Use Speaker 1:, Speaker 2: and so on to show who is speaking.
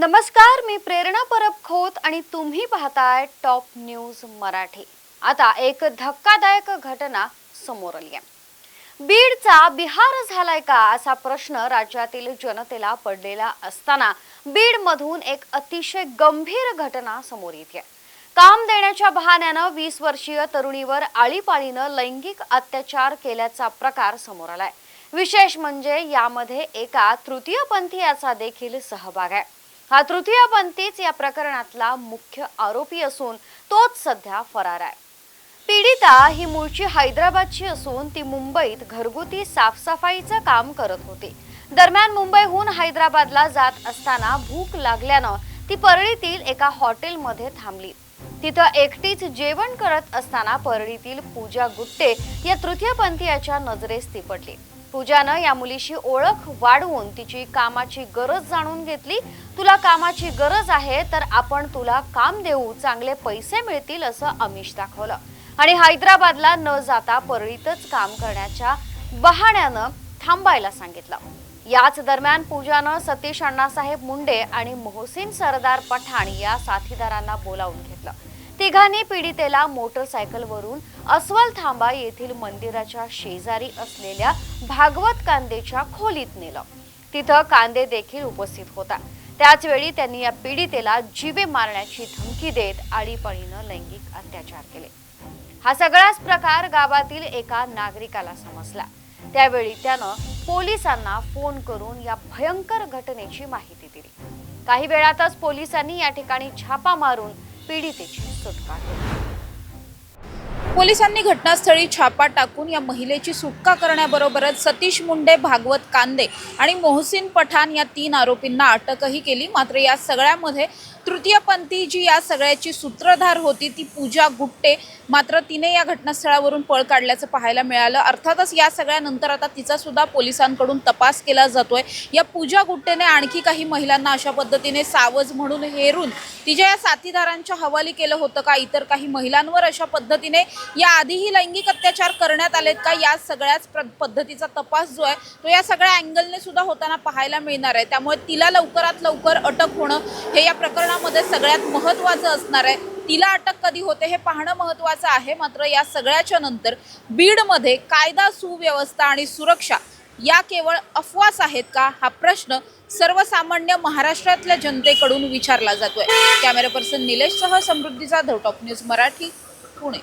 Speaker 1: नमस्कार मी प्रेरणा परब खोत आणि तुम्ही पाहताय टॉप न्यूज मराठी. आता एक धक्कादायक घटना समोर आली आहे. बीडचा बिहार झालाय का असा प्रश्न राज्यातील जनतेला पडलेला असताना बीडमधून एक अतिशय गंभीर घटना समोर येते. काम देण्याच्या बहाण्यानं वीस वर्षीय तरुणीवर आळीपाळीनं लैंगिक अत्याचार केल्याचा प्रकार समोर आलाय. विशेष म्हणजे यामध्ये एका तृतीयपंथीयाचा देखील सहभाग आहे. हा तृतीयपंथीच या प्रकरणातला मुख्य आरोपी असून तोच सध्या फरार आहे. पीडिता ही मूळची हैदराबादची असून ती मुंबईत घरगुती साफसफाईचं काम करत होती. दरम्यान मुंबईहून हैदराबादला जात असताना भूक लागल्यानं ती परळीतील एका हॉटेलमध्ये थांबली. तिथं एकटीच जेवण करत असताना परळीतील पूजा गुट्टे या तृतीयपंथीयाच्या नजरेस ती पडली. पूजानं या मुलीशी ओळख वाढवून तिची कामाची गरज जाणून घेतली. तुला कामाची गरज आहे तर आपण तुला काम देऊ चांगले पैसे मिळतील असं अमिष दाखवलं. आणि हैदराबादला न जाता परळीतच काम करण्याच्या बहाण्यानं थांबायला सांगितलं. याच दरम्यान पूजानं सतीश अण्णासाहेब मुंडे आणि मोहसिन सरदार पठाण या साथीदारांना बोलावून घेतलं. तिघांनी पीडितेला मोटरसायकलवरून अस्वल थांबा येथील मंदिराच्या शेजारी असलेल्या भागवत कांदेच्या खोलीत नेलं. तिथं कांदे देखील उपस्थित होता त्याचवेळी त्यांनी या पीडितेला जीवे मारण्याची धमकी देत आळीपळीनं लैंगिक अत्याचार केले. हा सगळाच प्रकार गावातील एका नागरिकाला समजला. त्यावेळी त्यानं पोलिसांना फोन करून या भयंकर घटनेची माहिती दिली. काही वेळातच पोलिसांनी या ठिकाणी छापा मारून पीडितेची सुटका केली.
Speaker 2: पोलिसांनी घटनास्थळी छापा टाकून या महिलेची सुटका करण्याबरोबरच सतीश मुंडे भागवत कांदे आणि मोहसिन पठाण या तीन आरोपींना अटकही केली. मात्र या सगळ्यामध्ये तृतीयपंथी जी या सगळ्याची सूत्रधार होती ती पूजा गुट्टे. मात्र तिने या घटनास्थळावरून पळ काढल्याचं पाहायला मिळालं. अर्थातच या सगळ्यानंतर आता तिचा सुद्धा पोलिसांकडून तपास केला जातोय. या पूजा गुट्टेने आणखी काही महिलांना अशा पद्धतीने सावज म्हणून हेरून तिच्या या साथीदारांच्या हवाली केलं होतं का? इतर काही महिलांवर अशा पद्धतीने या आधीही लैंगिक अत्याचार करण्यात आलेत का? या सगळ्याच प्र- पद्धतीचा तपास जो आहे तो या सगळ्या अँगलने सुद्धा होताना पाहायला मिळणार आहे. त्यामुळे तिला लवकरात लवकर अटक होणं हे या प्रकरणामध्ये सगळ्यात महत्त्वाचं असणार आहे. तिला अटक कधी होते हे पाहणं महत्त्वाचं आहे. मात्र या सगळ्याच्या नंतर बीडमध्ये कायदा सुव्यवस्था आणि सुरक्षा या केवळ अफवाच आहेत का? हा प्रश्न सर्वसामान्य महाराष्ट्रातल्या जनतेकडून विचारला जातोय. कॅमेरा पर्सन निलेशसह समृद्धीचा धवटॉप न्यूज मराठी पुणे.